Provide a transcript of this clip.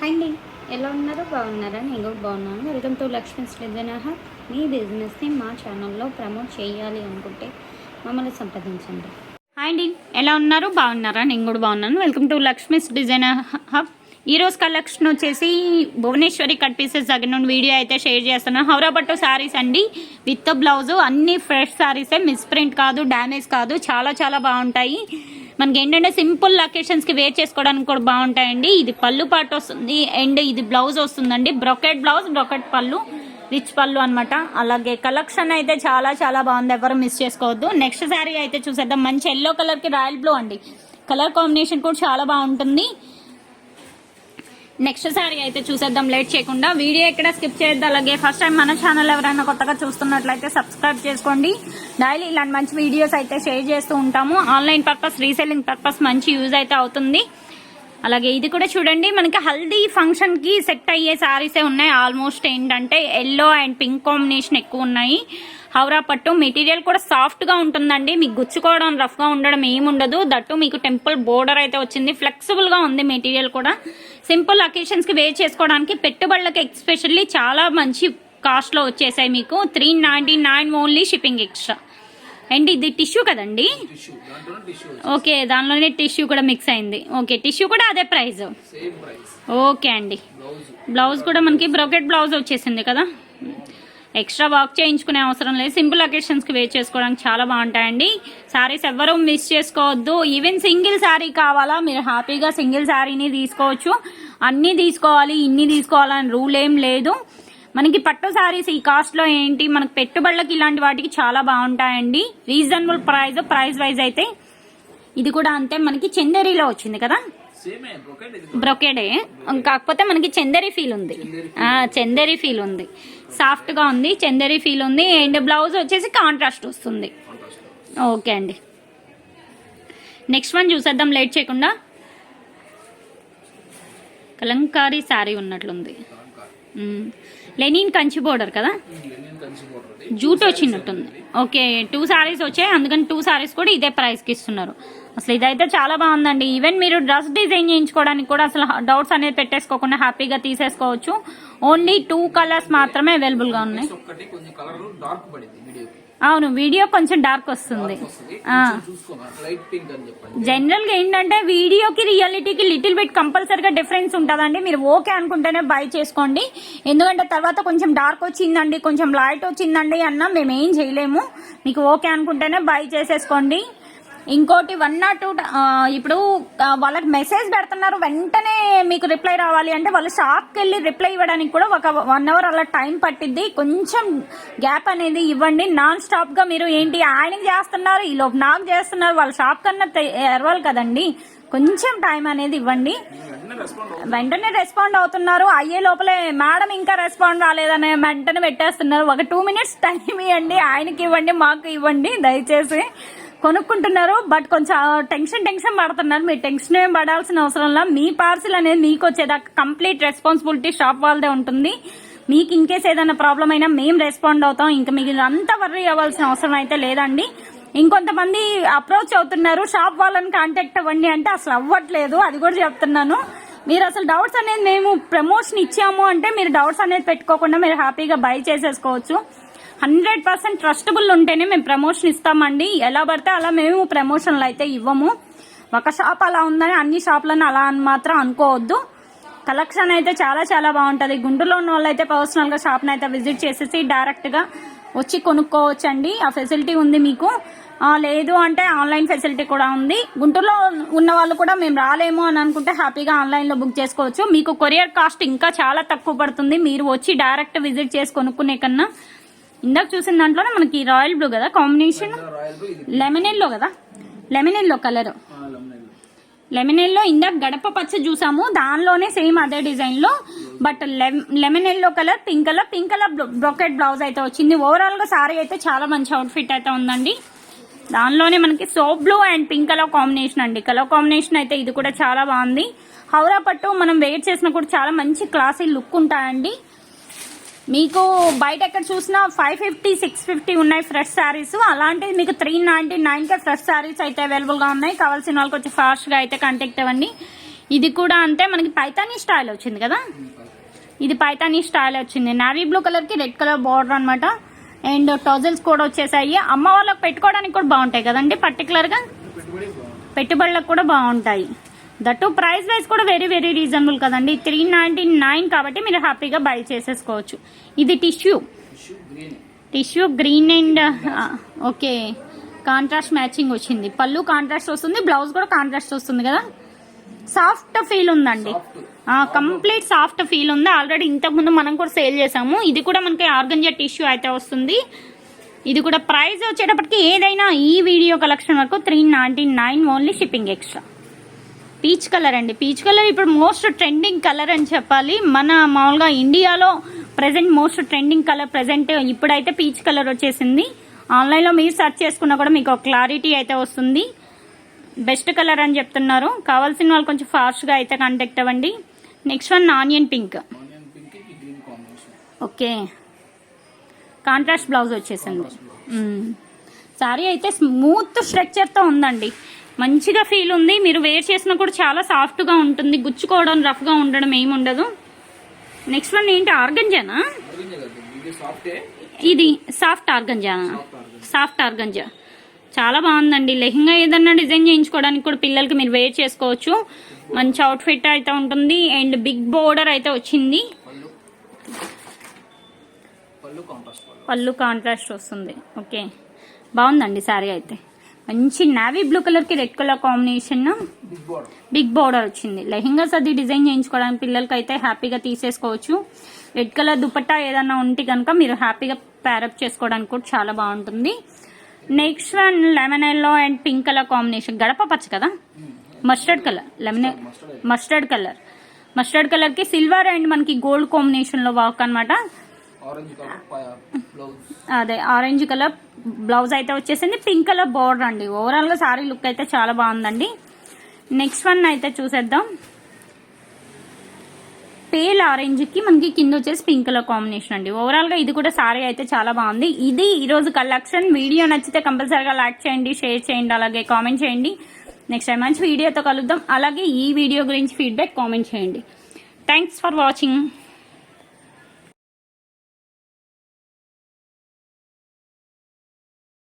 Hi అండి. ఎలా ఉన్నారు? బాగున్నారా? నేను కూడా బాగున్నాను. వెల్కమ్ టు లక్ష్మీ సృజనహ. మీ బిజినెస్ని మా ఛానల్లో ప్రమోట్ చేయాలి అనుకుంటే మమ్మల్ని సంప్రదించండి. హాయ్ అండి. ఎలా ఉన్నారు? బాగున్నారా? నేను కూడా బాగున్నాను. Welcome to Lakshmi's design hub ఈరోజు కలెక్షన్ వచ్చేసి భువనేశ్వరి కట్ పీసెస్ దగ్గర నుండి వీడియో అయితే షేర్ చేస్తున్నాను. హౌరాపట్టు శారీస్ అండి. విత్ బ్లౌజు అన్ని ఫ్రెష్ శారీసే మిస్ ప్రింట్ కాదు డ్యామేజ్ కాదు. చాలా చాలా బాగుంటాయి. మనకి ఏంటంటే సింపుల్ లొకేషన్స్కి వేర్ చేసుకోవడానికి కూడా బాగుంటాయండి. ఇది పళ్ళు పాటు వస్తుంది. అండ్ ఇది బ్లౌజ్ వస్తుందండి. బ్రొకెట్ బ్లౌజ్ బ్రొకెట్ పళ్ళు రిచ్ పళ్ళు అనమాట అలాగే కలెక్షన్ అయితే చాలా చాలా బాగుంది. ఎవరు మిస్ చేసుకోవద్దు. నెక్స్ట్ శారీ అయితే చూసేద్దాం. మంచి ఎల్లో కలర్కి రాయల్ బ్లూ అండి. కలర్ కాంబినేషన్ కూడా చాలా బాగుంటుంది. నెక్స్ట్ శారీ అయితే చూసేద్దాం లేట్ చేయకుండా. వీడియో ఎక్కడ స్కిప్ చేయొద్దు అలాగే ఫస్ట్ టైం మన ఛానల్ ఎవరైనా కొత్తగా చూస్తున్నట్లయితే సబ్స్క్రైబ్ చేసుకోండి. డైలీ ఇలాంటి మంచి వీడియోస్ అయితే షేర్ చేస్తూ ఉంటాము. ఆన్లైన్ పర్పస్ రీసెల్లింగ్ పర్పస్ మంచి యూజ్ అయితే అవుతుంది. అలాగే ఇది కూడా చూడండి మనకి హల్దీ ఫంక్షన్కి సెట్ అయ్యే శారీసే ఉన్నాయి. ఆల్మోస్ట్ ఏంటంటే ఎల్లో అండ్ పింక్ కాంబినేషన్ ఎక్కువ ఉన్నాయి. హౌరా పట్టు. మెటీరియల్ కూడా సాఫ్ట్గా ఉంటుందండి. మీకు గుచ్చుకోవడం రఫ్గా ఉండడం ఏముండదు. దట్టు మీకు టెంపుల్ బోర్డర్ అయితే వచ్చింది. ఫ్లెక్సిబుల్గా ఉంది మెటీరియల్ కూడా. సింపుల్ అకేషన్స్కి వేర్ చేసుకోవడానికి పెట్టుబడులకి ఎక్స్పెషల్లీ చాలా మంచి కాస్ట్లో వచ్చేసాయి మీకు. Three ninety nine only shipping extra and ఇది టిష్యూ కదండి? ఓకే దానిలోనే టిష్యూ కూడా మిక్స్ అయింది. ఓకే టిష్యూ కూడా అదే ప్రైస్ ఓకే అండి. బ్లౌజ్ కూడా మనకి బ్రోకెట్ బ్లౌజ్ వచ్చేసింది కదా? ఎక్స్ట్రా వర్క్ చేయించుకునే అవసరం లేదు. సింపుల్ అకేషన్స్కి వేర్ చేసుకోవడానికి చాలా బాగుంటాయండి. శారీస్ ఎవ్వరూ మిస్ చేసుకోవద్దు. ఈవెన్ సింగిల్ శారీ కావాలా? మీరు హ్యాపీగా సింగిల్ శారీని తీసుకోవచ్చు. అన్నీ తీసుకోవాలి ఇన్ని తీసుకోవాలని రూల్ ఏం లేదు. మనకి పట్టు శారీస్ ఈ కాస్ట్లో ఏంటి? మనకి పెట్టుబడులకి ఇలాంటి వాటికి చాలా బాగుంటాయండి. రీజనబుల్ ప్రైస్ ప్రైస్ వైజ్ అయితే ఇది కూడా అంతే. మనకి చందేరిలో వచ్చింది కదా? బ్రొకేడే కాకపోతే మనకి చందేరి ఫీల్ ఉంది. చందేరి ఫీల్ ఉంది. సాఫ్ట్గా ఉంది చందరి ఫీల్ ఉంది అండ్ బ్లౌజ్ వచ్చేసి కాంట్రాస్ట్ వస్తుంది. ఓకే అండి. నెక్స్ట్ వన్ చూసేద్దాం లేట్ చేయకుండా. కలంకారీ శారీ ఉన్నట్లుంది. లెనిన్ కంచి బోర్డర్ కదా? జూట్ వచ్చినట్టుంది. ఓకే టూ శారీస్ వచ్చాయి అందుకని టూ శారీస్ కూడా ఇదే ప్రైస్కి ఇస్తున్నారు. అసలు ఇదైతే చాలా బాగుందండి. ఈవెన్ మీరు డ్రెస్ డిజైన్ చేయించుకోవడానికి కూడా అసలు డౌట్స్ అనేది పెట్టేసుకోకుండా హ్యాపీగా తీసేసుకోవచ్చు. ఓన్లీ టూ కలర్స్ మాత్రమే ఉన్నాయి. డార్క్ పడింది వీడియోకి అవును వీడియో కొంచెం డార్క్ వస్తుంది. జనరల్గా ఏంటంటే వీడియోకి రియాలిటీకి లిటిల్ బిట్ కంపల్సరీగా డిఫరెన్స్ ఉంటుందండి. మీరు ఓకే అనుకుంటేనే బై చేసుకోండి. ఎందుకంటే తర్వాత కొంచెం డార్క్ వచ్చిందండి కొంచెం లైట్ వచ్చిందండి అన్న మేము ఏం చేయలేము. మీకు ఓకే అనుకుంటేనే బై చేసేసుకోండి. ఇంకోటి వన్ నాట్ టూ ఇప్పుడు వాళ్ళకి మెసేజ్ పెడుతున్నారు వెంటనే మీకు రిప్లై రావాలి అంటే వాళ్ళు షాప్కి వెళ్ళి రిప్లై ఇవ్వడానికి కూడా ఒక వన్ అవర్ అలా టైం పట్టిద్ది. కొంచెం గ్యాప్ అనేది ఇవ్వండి. నాన్ స్టాప్గా మీరు ఏంటి ఆయనకి చేస్తున్నారు ఈ లోపు నాకు చేస్తున్నారు వాళ్ళ షాప్ కన్నా ఎరవాలి కదండి. కొంచెం టైం అనేది ఇవ్వండి. వెంటనే రెస్పాండ్ వెంటనే రెస్పాండ్ అవుతున్నారు. అయ్యే లోపలే మేడం ఇంకా రెస్పాండ్ రాలేదని వెంటనే పెట్టేస్తున్నారు. ఒక టూ మినిట్స్ టైం ఇవ్వండి. ఆయనకి ఇవ్వండి మాకు ఇవ్వండి దయచేసి. కొనుక్కుంటున్నారు బట్ కొంచెం టెన్షన్ టెన్షన్ పడుతున్నారు. మీరు టెన్షన్ ఏం పడాల్సిన అవసరం లేదు మీ పార్సిల్ అనేది మీకు వచ్చేదాకా కంప్లీట్ రెస్పాన్సిబిలిటీ షాప్ వాళ్ళదే ఉంటుంది. మీకు ఇన్కేస్ ఏదైనా ప్రాబ్లం అయినా మేము రెస్పాండ్ అవుతాం. ఇంకా మీకు అంతా వర్రీ అవ్వాల్సిన అవసరం అయితే లేదండి. ఇంకొంతమంది అప్రోచ్ అవుతున్నారు. షాప్ వాళ్ళని కాంటాక్ట్ అవ్వండి అంటే అసలు అవ్వట్లేదు. అది కూడా చెప్తున్నాను. మీరు అసలు డౌట్స్ అనేది మేము ప్రమోషన్ ఇచ్చాము అంటే మీరు డౌట్స్ అనేది పెట్టుకోకుండా మీరు హ్యాపీగా బై చేసేసుకోవచ్చు. హండ్రెడ్ పర్సెంట్ ట్రస్టబుల్ ఉంటేనే మేము ప్రమోషన్ ఇస్తామండి. ఎలా పడితే అలా మేము ప్రమోషన్లు అయితే ఇవ్వము. ఒక షాప్ అలా ఉందని అన్ని షాపులను అలా అని మాత్రం అనుకోవద్దు. కలెక్షన్ అయితే చాలా చాలా బాగుంటుంది. గుంటూరులో ఉన్న వాళ్ళు అయితే పర్సనల్గా షాప్ని అయితే విజిట్ చేసేసి డైరెక్ట్గా వచ్చి కొనుక్కోవచ్చండి. ఆ ఫెసిలిటీ ఉంది మీకు. లేదు అంటే ఆన్లైన్ ఫెసిలిటీ కూడా ఉంది. గుంటూరులో ఉన్న వాళ్ళు కూడా మేము రాలేము అని అనుకుంటే హ్యాపీగా ఆన్లైన్లో బుక్ చేసుకోవచ్చు. మీకు కొరియర్ కాస్ట్ ఇంకా చాలా తక్కువ పడుతుంది. మీరు వచ్చి డైరెక్ట్ విజిట్ చేసి కొనుక్కునే కన్నా ఇందాక చూసిన దాంట్లోనే మనకి రాయల్ బ్లూ కదా కాంబినేషన్ లెమన్ ఎల్లో కదా? Lemon yellow colour lemon yellow ఇందాక గడప పచ్చ చూసాము దానిలోనే సేమ్ అదే డిజైన్లో but lemon yellow colour pink colour pink colour brocade blouse అయితే వచ్చింది. ఓవరాల్గా సారీ అయితే చాలా మంచి అవుట్ఫిట్ అయితే ఉందండి. దానిలోనే మనకి soap blue and pink colour combination అండి. కలర్ కాంబినేషన్ అయితే ఇది కూడా చాలా బాగుంది. హౌరా పట్టు మనం వెయిట్ చేసినా కూడా చాలా మంచి క్లాసీ లుక్ ఉంటాయండి. మీకు బయట ఎక్కడ చూసినా ఫైవ్ ఫిఫ్టీ సిక్స్ ఫిఫ్టీ ఉన్నాయి ఫ్రెష్ శారీస్ అలాంటిది మీకు త్రీ నైన్టీ నైన్ కే ఫ్రెష్ శారీస్ అయితే అవైలబుల్గా ఉన్నాయి. కావాల్సిన వాళ్ళకి వచ్చి ఫాస్ట్గా అయితే కాంటాక్ట్ అవ్వండి. ఇది కూడా అంతే మనకి పైతానీ స్టైల్ వచ్చింది కదా? ఇది పైతానీ స్టైల్ వచ్చింది. నావీ బ్లూ కలర్కి రెడ్ కలర్ బార్డర్ అన్నమాట. అండ్ టోజల్స్ కూడా వచ్చేసాయి. అమ్మ వాళ్ళకి పెట్టుకోవడానికి కూడా బాగుంటాయి కదండి పర్టికులర్గా? పెట్టుబడి బాగుంది పెట్టుబడులకు కూడా బాగుంటాయి. దట్టు ప్రైస్ వైజ్ కూడా వెరీ వెరీ రీజనబుల్ కదండి. త్రీ నైన్టీ నైన్ కాబట్టి మీరు హ్యాపీగా బై చేసేసుకోవచ్చు. ఇది tissue tissue green and okay contrast matching వచ్చింది. పళ్ళు కాంట్రాస్ట్ వస్తుంది బ్లౌజ్ కూడా కాంట్రాస్ట్ వస్తుంది కదా. సాఫ్ట్ ఫీల్ ఉందండి. కంప్లీట్ సాఫ్ట్ ఫీల్ ఉంది. ఆల్రెడీ ఇంతకుముందు మనం కూడా సేల్ చేసాము ఇది కూడా మనకి ఆర్గంజా టిష్యూ అయితే వస్తుంది. ఇది కూడా ప్రైస్ వచ్చేటప్పటికి ఏదైనా ఈ వీడియో కలెక్షన్ వరకు three ninety nine only shipping extra peach colour అండి. పీచ్ కలర్ ఇప్పుడు మోస్ట్ ట్రెండింగ్ కలర్ అని చెప్పాలి. మన మామూలుగా ఇండియాలో present most trending colour present ఇప్పుడైతే పీచ్ కలర్ వచ్చేసింది. ఆన్లైన్లో మీరు సెర్చ్ చేసుకున్నా కూడా మీకు ఒక క్లారిటీ అయితే వస్తుంది. బెస్ట్ కలర్ అని చెప్తున్నారు. కావాల్సిన వాళ్ళు కొంచెం ఫాస్ట్గా అయితే కాంటాక్ట్ అవ్వండి. Next one onion pink okay. Contrast blouse వచ్చేసింది. సారీ అయితే స్మూత్ స్ట్రక్చర్తో ఉందండి. మంచిగా ఫీల్ ఉంది. మీరు వేర్ చేసినా కూడా చాలా సాఫ్ట్గా ఉంటుంది. గుచ్చుకోవడం రఫ్గా ఉండడం ఏమి ఉండదు. నెక్స్ట్ వన్ ఏంటి? ఆర్గంజానా ఇది సాఫ్టే ఇది సాఫ్ట్ ఆర్గంజా. చాలా బాగుందండి. లెహంగా ఏదన్నా డిజైన్ చేయించుకోవడానికి కూడా పిల్లలకి మీరు వేర్ చేసుకోవచ్చు. మంచి అవుట్ఫిట్ అయితే ఉంటుంది. అండ్ బిగ్ బోర్డర్ అయితే వచ్చింది. పళ్ళు. కాంట్రాస్ట్ పళ్ళు. పళ్ళు కాంట్రాస్ట్ వస్తుంది. ఓకే బాగుందండి శారీ అయితే. మంచి నావీ బ్లూ కలర్కి red colour combination big border వచ్చింది. లెహంగాస్ అది డిజైన్ చేయించుకోవడానికి పిల్లలకి అయితే హ్యాపీగా తీసేసుకోవచ్చు. రెడ్ కలర్ దుపట్టా ఏదన్నా ఉంటే కనుక మీరు హ్యాపీగా ప్యారప్ చేసుకోవడానికి కూడా చాలా బాగుంటుంది. Next one lemon yellow and pink colour combination గడప పచ్చ కదా? Mustard colour lemon mustard colour mustard కలర్కి సిల్వర్ అండ్ మనకి గోల్డ్ కాంబినేషన్లో వర్క్ కలర్ బ్లౌజ్ అదే ఆరెంజ్ కలర్ బ్లౌజ్ అయితే వచ్చేసింది. పింక్ కలర్ బోర్డర్ అండి. ఓవరాల్గా సారీ లుక్ అయితే చాలా బాగుందండి. నెక్స్ట్ వన్ అయితే చూసేద్దాం. పేల్ ఆరెంజ్కి మనకి కింద వచ్చేసి పింక్ కలర్ కాంబినేషన్ అండి. ఓవరాల్గా ఇది కూడా సారీ అయితే చాలా బాగుంది. ఇది ఈరోజు కలెక్షన్ వీడియో నచ్చితే కంపల్సరీగా లైక్ చేయండి షేర్ చేయండి అలాగే కామెంట్ చేయండి. నెక్స్ట్ టైం మంచి వీడియోతో కలుద్దాం. అలాగే ఈ వీడియో గురించి ఫీడ్బ్యాక్ కామెంట్ చేయండి. Thanks for watching